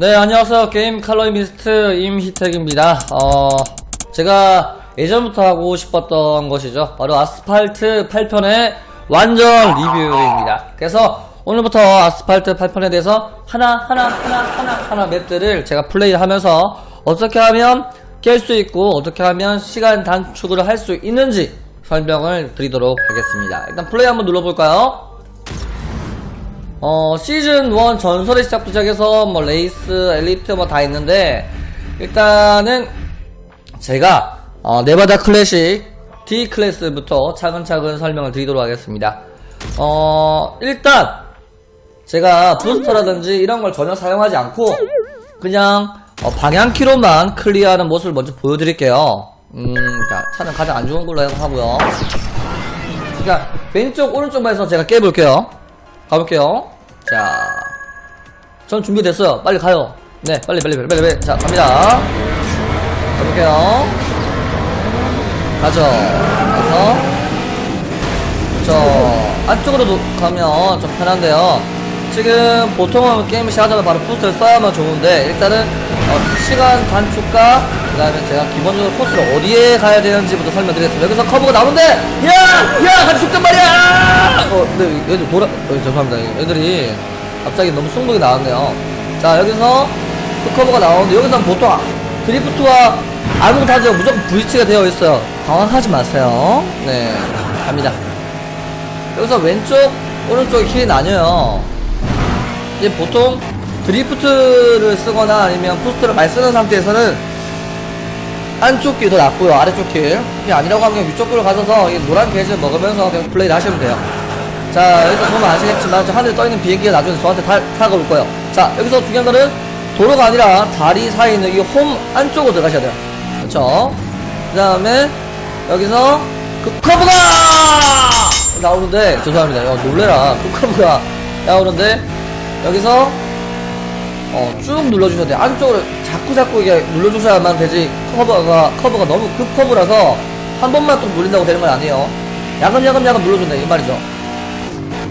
네, 안녕하세요. 게임 칼로미스트 임희택입니다. 어, 제가 예전부터 하고 싶었던 것이죠. 바로 아스팔트 8편의 완전 리뷰입니다. 그래서 오늘부터 아스팔트 8편에 대해서 하나 하나, 하나, 하나, 하나 맵들을 제가 플레이하면서 어떻게 하면 깰 수 있고, 어떻게 하면 시간 단축을 할 수 있는지 설명을 드리도록 하겠습니다. 일단 플레이 한번 눌러볼까요? 어, 시즌 1 전설의 시작부터 시작해서 뭐 레이스, 엘리트 뭐 다 있는데 일단은 제가 어, 네바다 클래식 D 클래스부터 차근차근 설명을 드리도록 하겠습니다. 어, 일단 제가 부스터라든지 이런 걸 전혀 사용하지 않고 그냥 어, 방향키로만 클리어하는 모습을 먼저 보여드릴게요. 음, 자, 차는 가장 안 좋은 걸로 하고요. 그러니까 왼쪽 오른쪽만 해서 제가 깨볼게요. 가볼게요. 자, 전 준비됐어요. 빨리 가요. 네, 빨리 빨리 빨리 빨리. 빨리. 자, 갑니다. 가볼게요. 가죠. 가서 저 안쪽으로 가면 좀 편한데요. 지금 보통은 게임을 시작하자마자 바로 부스트를 써야만 좋은데 일단은 어, 시간 단축과 그 다음에 제가 기본적으로 코스를 어디에 가야 되는지부터 설명드리겠습니다. 여기서 커브가 나오는데 야! 야! 같이 죽단 말이야! 어, 근데 얘들 돌아... 어, 죄송합니다. 얘들이 갑자기 너무 승부가 나왔네요. 자, 여기서 그 커브가 나오는데 여기서는 보통 드리프트와 아무것도 하지 무조건 V치가 되어 있어요. 당황하지 마세요. 네, 갑니다. 여기서 왼쪽, 오른쪽에 킬이 나뉘어요. 이제 보통 드리프트를 쓰거나 아니면 부스트를 많이 쓰는 상태에서는 안쪽 길이 더 낫고요. 아래쪽 길. 그게 아니라고 하면 위쪽 길로 가셔서 이 노란 게이지를 먹으면서 그냥 플레이를 하시면 돼요. 자, 여기서 보면 아시겠지만 저 하늘에 떠있는 비행기가 나중에 저한테 다, 타고 올 거예요. 자, 여기서 중요한 거는 도로가 아니라 다리 사이에 있는 이 홈 안쪽으로 들어가셔야 돼요. 그렇죠? 그 다음에 여기서 그 커브가 나오는데 죄송합니다. 야, 놀래라. 그 커브가 나오는데 여기서 어, 쭉 눌러주셔야 돼요. 안쪽으로 자꾸 자꾸 이게 눌러주셔야만 되지 커버가 커버가 너무 급 커브라서 한 번만 또 눌린다고 되는 건 아니에요. 야금야금 야금 눌러준다 이 말이죠.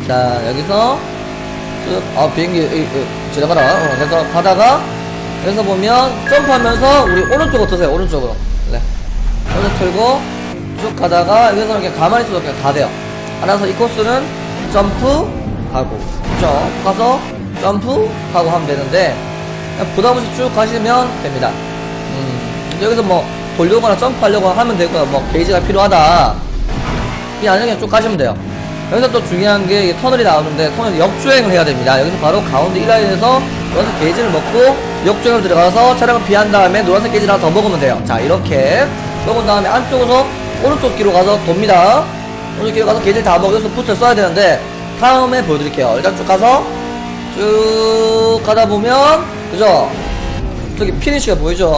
자 여기서 쭉, 아 비행기 지나가라. 어, 그래서 가다가 여기서 보면 점프하면서 우리 오른쪽으로 트세요. 오른쪽으로. 네. 오른쪽 틀고 쭉 가다가 여기서 이렇게 가만히 있어도 그냥 다 돼요. 알아서 이 코스는 점프 가고 그죠? 가서 점프 하고 하면 되는데 부담 없이 쭉 가시면 됩니다. 음, 여기서 뭐 돌려거나 점프하려고 하면 되고요. 뭐 게이지가 필요하다. 이 안에 그냥 쭉 가시면 돼요. 여기서 또 중요한 게 터널이 나오는데 터널 역주행을 해야 됩니다. 여기서 바로 가운데 1라인에서 노란색 게이지를 먹고 역주행을 들어가서 차량을 피한 다음에 노란색 게이지를 하나 더 먹으면 돼요. 자 이렇게 먹은 다음에 안쪽으로 오른쪽 길로 가서 돕니다. 오른쪽 길로 가서 게이지를 다 먹여서 부스를 써야 되는데 다음에 보여드릴게요. 일단 쭉 가서 쭉 가다 보면 그죠? 저기 피니쉬가 보이죠?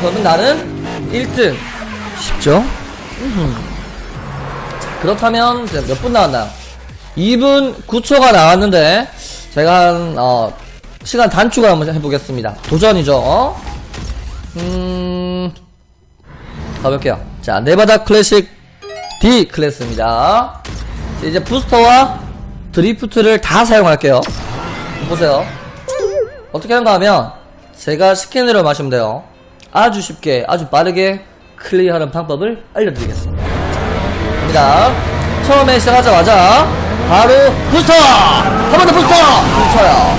그러면 나는 1등 쉽죠? 자, 그렇다면 몇 분 나왔나요? 2분 9초가 나왔는데 제가 한 어, 시간 단축을 한번 해보겠습니다. 도전이죠. 음 가볼게요. 자 네바다 클래식 D 클래스입니다. 자, 이제 부스터와 드리프트를 다 사용할게요. 보세요. 어떻게 하는가 하면 제가 대로 마시면 돼요. 아주 쉽게 아주 빠르게 클리어하는 방법을 알려드리겠습니다. 갑니다. 처음에 시작하자마자 바로 부스터! 한 번 더 부스터! 부스터요.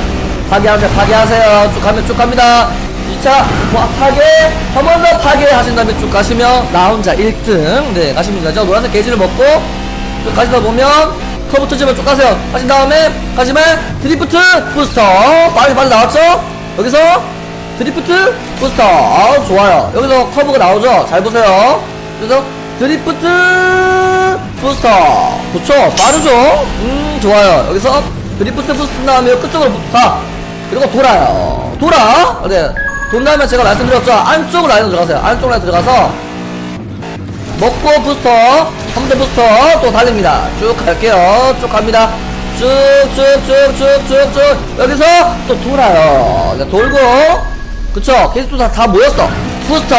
파괴하세요, 파괴하세요. 쭉 가면 쭉 갑니다. 2차 파괴, 한 번 더 파괴 하신 다음에 쭉 가시면 나 혼자 1등. 네, 가시면 되죠. 노란색 게이지를 먹고 쭉 가시다 보면 커브 터지면 쭉 가세요. 가신 다음에 가시면 드리프트 부스터. 빨리 빨리 나왔죠? 여기서 드리프트 부스터. 아 좋아요. 여기서 커브가 나오죠? 잘 보세요. 그래서 드리프트 부스터. 좋죠? 빠르죠? 음 좋아요. 여기서 드리프트 부스터 나오면 끝쪽으로 가. 그리고 돌아요. 돌아. 네. 돈다면 제가 말씀드렸죠. 안쪽 라인으로 들어가세요. 안쪽 라인 들어가서 먹고 부스터, 컴퓨터 부스터 또 달립니다. 쭉 갈게요. 쭉 갑니다. 쭉쭉쭉쭉쭉쭉 여기서 또 돌아요. 네, 돌고 그쵸? 계속 또 다, 다 모였어. 부스터,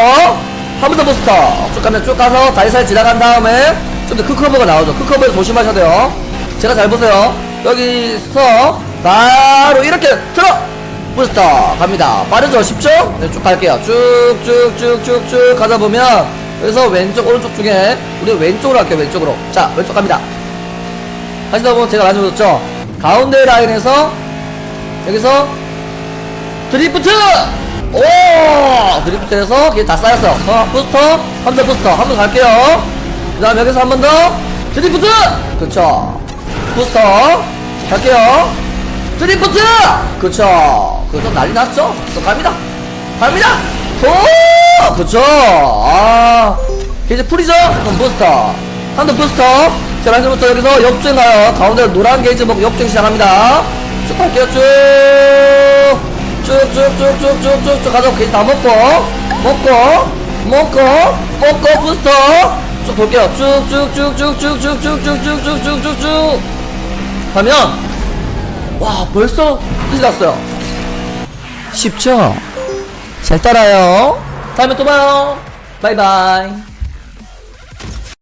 컴퓨터 부스터 쭉 가면 쭉 가서 다리 사이 지나간 다음에 좀더 크커버가 나오죠. 크커버에 조심하셔야 돼요. 제가 잘 보세요. 여기서 바로 이렇게 들어 부스터 갑니다 빠르죠 쉽죠 네, 쭉 갈게요 쭉쭉쭉쭉쭉 가다 보면 여기서 왼쪽 오른쪽 중에 우리 왼쪽으로 할게요 왼쪽으로. 자 왼쪽 갑니다. 하시다 보면 제가 말씀드렸죠? 가운데 라인에서 여기서 드리프트! 오! 드리프트에서 이게 다 쌓였어 어, 부스터 한번더 부스터. 한 번 갈게요. 그 다음 여기서 한 번 더 드리프트! 그쵸. 부스터. 갈게요. 드리프트! 그쵸. 그쵸 난리 났죠? 또 갑니다. 갑니다! 오 그쵸 아 이제 풀이죠 그럼 부스터 한번 부스터 자 말씀부터 여기서 역주행 가요 가운데 노란 게이지 먹고 역주행 시작합니다 쭉 갈게요 쭉쭉쭉쭉쭉쭉쭉 가서 게이지 다 먹고 먹고 먹고 먹고 부스터 쭉 돌게요 쭉쭉쭉쭉쭉쭉쭉쭉쭉쭉쭉쭉쭉 가면 와 벌써 끝이 났어요 쉽죠? 잘 따라요 다음에 또 봐요. 바이바이